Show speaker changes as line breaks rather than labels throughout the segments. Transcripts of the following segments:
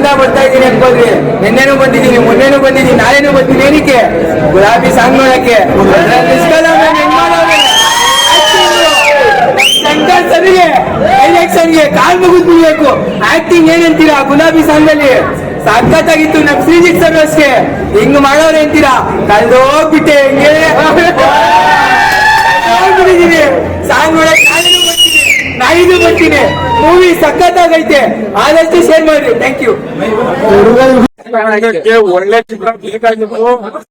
ವರ್ಷದಿಂದ ಬರ್ತಾ ಇದ್ದೀನಿ ಅನ್ಕೋದ್ರಿ ನಿನ್ನೆನೂ ಬಂದಿದ್ದೀನಿ, ಮೊನ್ನೆನೂ ಬಂದಿದ್ದೀನಿ, ನಾಳೆನೂ ಬಂದಿದ್ದೀನಿ ಏನಕ್ಕೆ? ಗುಲಾಬಿ ಸಾಂಗ್ ನೋಡಕ್ಕೆ ಡೈರೆಕ್ಷನ್ಗೆ ಕಾಲ್ ಮುಗಿದ್ ಬಿಡ್ಬೇಕು ಆಕ್ಟಿಂಗ್ ಏನಂತೀರಾ ಗುಲಾಬಿ ಸಾಂಗ್ ಅಲ್ಲಿ ಸಖತ್ತಾಗಿತ್ತು ನಮ್ ಶ್ರೀಜಿತ್ ಸರ್ ಅಷ್ಟೇ. ಹಿಂಗ್ ಮಾಡೋರು ಅಂತೀರಾ? ಕಳ್ದೋಗ್ಬಿಟ್ಟೆ ಹಿಂಗೆ. ಸಾಂಗ್ ನೋಡಕ್ ನಾಳೆನೂ ಬರ್ತೀನಿ ನಾಳಿದ್ದು ಬರ್ತೀನಿ ಮೂವಿ ಸಖತ್ತಾಗೈತೆ. ಆದಷ್ಟು ಶೇರ್ ಮಾಡ್ರಿ. ಥ್ಯಾಂಕ್ ಯು
ಒಳ್ಳೆ ಚಿತ್ರ ಬೇಕಾಗಿತ್ತು.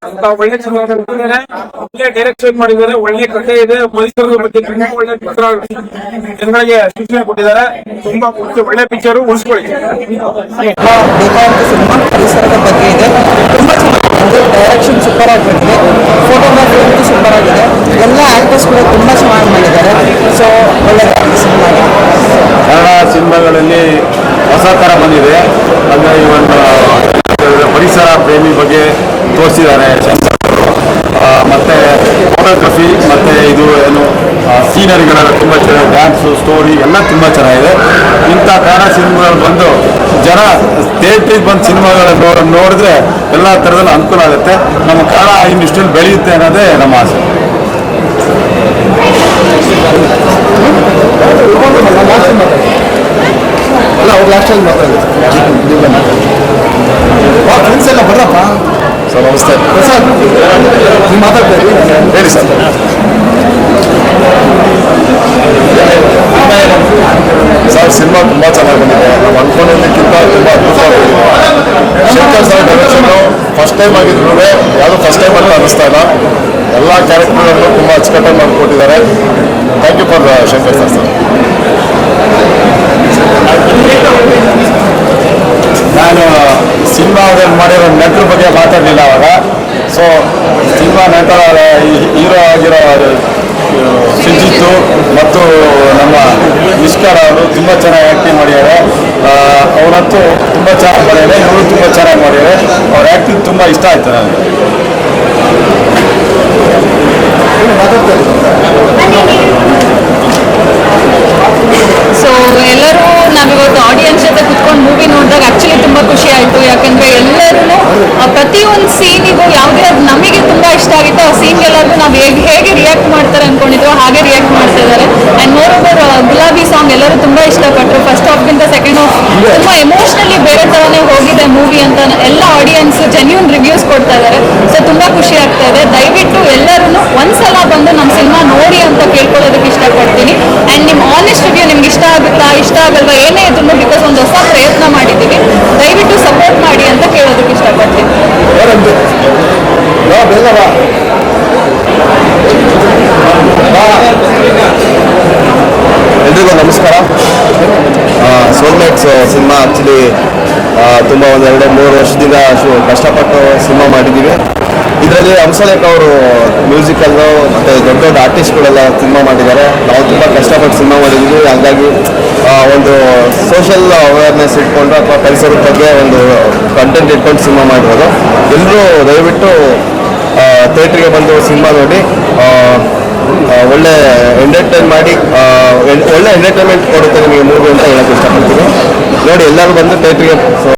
ಅಂತ ಒಳ್ಳೆ ಚಿತ್ರ. ಒಳ್ಳೆ ಡೈರೆಕ್ಷನ್ ಮಾಡಿದ್ದಾರೆ. ಒಳ್ಳೆ ಕಥೆ ಇದೆ. ಮೈಸೂರು ಬಗ್ಗೆ ತುಂಬಾ ಒಳ್ಳೆ ಚಿತ್ರ ಜನಗಳಿಗೆ ಸೂಚನೆ ಕೊಟ್ಟಿದ್ದಾರೆ. ತುಂಬಾ ಒಳ್ಳೆ- ಒಳ್ಳೆ ಪಿಕ್ಚರ್ ಉಳಿಸ್ಕೊಳ್ಳಿ.
ಸಿನಿಮಾ ಪರಿಸರದ ಬಗ್ಗೆ ಇದೆ. ತುಂಬಾ ಚೆನ್ನಾಗಿದೆ. ಡೈರೆಕ್ಷನ್ ಸೂಪರ್ ಆಗಿ ಬಂದಿದೆ ಫೋಟೋಗ್ರಫಿ ಅಂತೂ ಸೂಪರ್ ಆಗಿದೆ ಎಲ್ಲ ಆಕ್ಟರ್ಸ್ ಕೂಡ ತುಂಬ ಚೆನ್ನಾಗಿ ಮಾಡಿದ್ದಾರೆ ಸೊ ಒಳ್ಳೆದಾಗಿದೆ ಸಿನಿಮಾ
ಕನ್ನಡ ಸಿನಿಮಾಗಳಲ್ಲಿ ಹೊಸ ಥರ ಬಂದಿದೆ. ಅಂದರೆ ಈ ಒಂದು ಪರಿಸರ ಪ್ರೇಮಿ ಬಗ್ಗೆ ತೋರಿಸಿದ್ದಾರೆ ಮತ್ತು ಫೋಟೋಗ್ರಫಿ ಮತ್ತು ಇದು ಏನು ಸೀನರಿಗಳೆಲ್ಲ ತುಂಬ ಚೆನ್ನಾಗಿ ಡ್ಯಾನ್ಸು ಸ್ಟೋರಿ ಎಲ್ಲ ತುಂಬ ಚೆನ್ನಾಗಿದೆ. ಇಂಥ ಕನ್ನಡ ಸಿನಿಮಾಗಳು ಬಂದು ಜನ ಥಿಯೇಟ್ರಿಗೆ ಬಂದು ಸಿನಿಮಾಗಳನ್ನು ನೋಡಿದ್ರೆ ಎಲ್ಲ ಥರದಲ್ಲೂ ಅನುಕೂಲ ಆಗುತ್ತೆ. ನಮ್ಮ ಕನ್ನಡ ಇಂಡಸ್ಟ್ರಿಯಲ್ಲಿ ಬೆಳೆಯುತ್ತೆ ಅನ್ನೋದೇ ನಮ್ಮ ಆಸೆ. ಲಾಸ್ಟಲ್ಲಿ ಫ್ರೆಂಡ್ಸ್ ಎಲ್ಲ ಬರ್ರಪ್ಪ. ಸರ್ ನಮಸ್ತೆ. ಸರ್ ನೀವು ಮಾತಾಡ್ತಾ ಹೇಳಿ ಸರ್. ಸರ್ ಸಿನಿಮಾ ತುಂಬ ಚೆನ್ನಾಗಿ ಬಂದಿದೆ ನಾವು ಅನ್ಕೊಂಡಿದ್ದಕ್ಕಿಂತ ತುಂಬ ಶಂಕರ್ ಸರ್ ಡೈರೆಕ್ಷನ್ನು ಫಸ್ಟ್ ಟೈಮ್ ಆಗಿದ್ರು ಯಾವುದು ಫಸ್ಟ್ ಟೈಮ್ ಅಂತ ಅನ್ನಿಸ್ತಾ ಇಲ್ಲ. ಎಲ್ಲ ಕ್ಯಾರೆಕ್ಟರ್ಗಳನ್ನು ತುಂಬ ಅಚ್ಚುಕಟ್ಟಾಗಿ ಮಾಡಿಕೊಟ್ಟಿದ್ದಾರೆ. Thank you for Shankar sir sir. ನಾನು ಸಿನಿಮಾ ಮಾಡಿರೋ ನಟರ ಬಗ್ಗೆ ಮಾತಾಡಲಿಲ್ಲ ಅವಾಗ. ಸೊ ಸಿನಿಮಾ ನಟರ ಹೀರೋ ಆಗಿರೋ ಸುಜಿತ್ತು ಮತ್ತು ನಮ್ಮ ನಿಷ್ಕಾರ ಅವರು ತುಂಬ ಚೆನ್ನಾಗಿ ಆ್ಯಕ್ಟಿಂಗ್ ಮಾಡಿದ್ದಾರೆ. ಅವರಂತೂ ತುಂಬ ಚೆನ್ನಾಗಿ ಮಾಡಿದ್ದಾರೆ. ಇವರು ತುಂಬ ಚೆನ್ನಾಗಿ ಮಾಡಿದ್ದಾರೆ. ಅವ್ರ ಆ್ಯಕ್ಟಿಂಗ್ ತುಂಬ ಇಷ್ಟ ಆಯ್ತು ನನಗೆ
ಸೊ ಎಲ್ಲರೂ ನಾವಿವತ್ತು ಆಡಿಯನ್ಸ್ ಜೊತೆ ಕುತ್ಕೊಂಡು ಮೂವಿ ನೋಡಿದಾಗ ಆಕ್ಚುಲಿ ತುಂಬಾ ಖುಷಿ ಆಯ್ತು. ಯಾಕಂದ್ರೆ ಎಲ್ಲರೂ ಪ್ರತಿಯೊಂದು ಸೀನಿಗೂ ಯಾವುದೇ ನಮಗೆ ತುಂಬಾ ಇಷ್ಟ ಆಗಿತ್ತು. ಆ ಸೀನ್ ಎಲ್ಲರಿಗೂ ನಾವು ಹೇಗೆ ಹೇಗೆ ರಿಯಾಕ್ಟ್ ಮಾಡ್ತಾರೆ ಅನ್ಕೊಂಡಿದ್ರು ಹಾಗೆ ರಿಯಾಕ್ಟ್ ಮಾಡ್ತಾ ಇದ್ದಾರೆ. And more over Gulabi song ಎಲ್ಲರೂ ತುಂಬಾ ಇಷ್ಟಪಟ್ಟರು ಫಸ್ಟ್ ಹಾಫ್ಗಿಂತ ಸೆಕೆಂಡ್ ಹಾಫ್ ತುಂಬಾ ಎಮೋಷನಲಿ ಬೇರೆ ತರನೇ ಹೋಗಿದೆ ಮೂವಿ ಅಂತ ಎಲ್ಲ ಆಡಿಯನ್ಸ್ ಜೆನ್ಯೂನ್ ರಿವ್ಯೂಸ್ ಕೊಡ್ತಾ ಇದ್ದಾರೆ. ಸೊ ತುಂಬಾ ಖುಷಿ ಆಗ್ತಾ ಇದೆ. ದಯವಿಟ್ಟು ಎಲ್ಲರೂ ಒಂದ್ಸಲ ಬಂದು ನಮ್ಮ ಸಿನಿಮಾ ನೋಡಿ ಅಂತ ಕೇಳ್ಕೊಳ್ಳೋದಕ್ಕೆ ಇಷ್ಟಪಡ್ತೀನಿ. ಅಂಡ್ ನಿಮ್ಮ ಆನೆಸ್ಟ್ ರಿವ್ಯೂ ನಿಮ್ಗೆ ಇಷ್ಟ ಆಗುತ್ತಾ, ಇಷ್ಟ ಆಗಲ್ವಾ, ಏನೇ ಇದ್ರು ಬಿಕಾಸ್ ಒಂದು ಹೊಸ ಪ್ರಯತ್ನ ಮಾಡಿದ್ದೀವಿ ದಯವಿಟ್ಟು ಸಪೋರ್ಟ್ ಮಾಡಿ ಅಂತ ಕೇಳೋದಕ್ಕೆ ಇಷ್ಟಪಡ್ತೀನಿ
ಬೇಗ ಬಾ. ಎಲ್ರಿಗೂ ನಮಸ್ಕಾರ. ಸೋಲ್ಮೇಟ್ಸ್ ಸಿನಿಮಾ ಆ್ಯಕ್ಚುಲಿ ತುಂಬ ಒಂದು ಎರಡು ಮೂರು ವರ್ಷದಿಂದ ಶು- ಕಷ್ಟಪಟ್ಟು ಸಿನಿಮಾ ಮಾಡಿದ್ದೀವಿ ಇದರಲ್ಲಿ ಹಂಸಲೇಖ ಅವರು ಮ್ಯೂಸಿಕಲ್ಲು ಮತ್ತು ದೊಡ್ಡ ದೊಡ್ಡ ಆರ್ಟಿಸ್ಟ್ಗಳೆಲ್ಲ ಸಿನಿಮಾ ಮಾಡಿದ್ದಾರೆ. ನಾವು ತುಂಬ ಕಷ್ಟಪಟ್ಟು ಸಿನಿಮಾ ಮಾಡಿದ್ದೀವಿ ಹಾಗಾಗಿ ಒಂದು ಸೋಷಿಯಲ್ ಅವೇರ್ನೆಸ್ ಇಟ್ಕೊಂಡು ಅಥವಾ ಪರಿಸರದ ಬಗ್ಗೆ ಒಂದು ಕಂಟೆಂಟ್ ಇಟ್ಕೊಂಡು ಸಿನಿಮಾ ಮಾಡಿರೋದು. ಎಲ್ಲರೂ ದಯವಿಟ್ಟು ಥಿಯೇಟ್ರಿಗೆ ಬಂದು ಸಿನಿಮಾ ನೋಡಿ ಒಳ್ಳೆ ಎಂಟರ್ಟೈನ್ ಮಾಡಿ ಒಳ್ಳೆ ಎಂಟರ್ಟೈನ್ಮೆಂಟ್ ಕೊಡುತ್ತೆ ನಿಮಗೆ ಮೂವಿ ಅಂತ ಹೇಳಕ್ಕೆ ಇಷ್ಟಪಡ್ತೀನಿ. ನೋಡಿ, ಎಲ್ಲರೂ ಬಂದು ಥಿಯೇಟ್ರಿಗೆ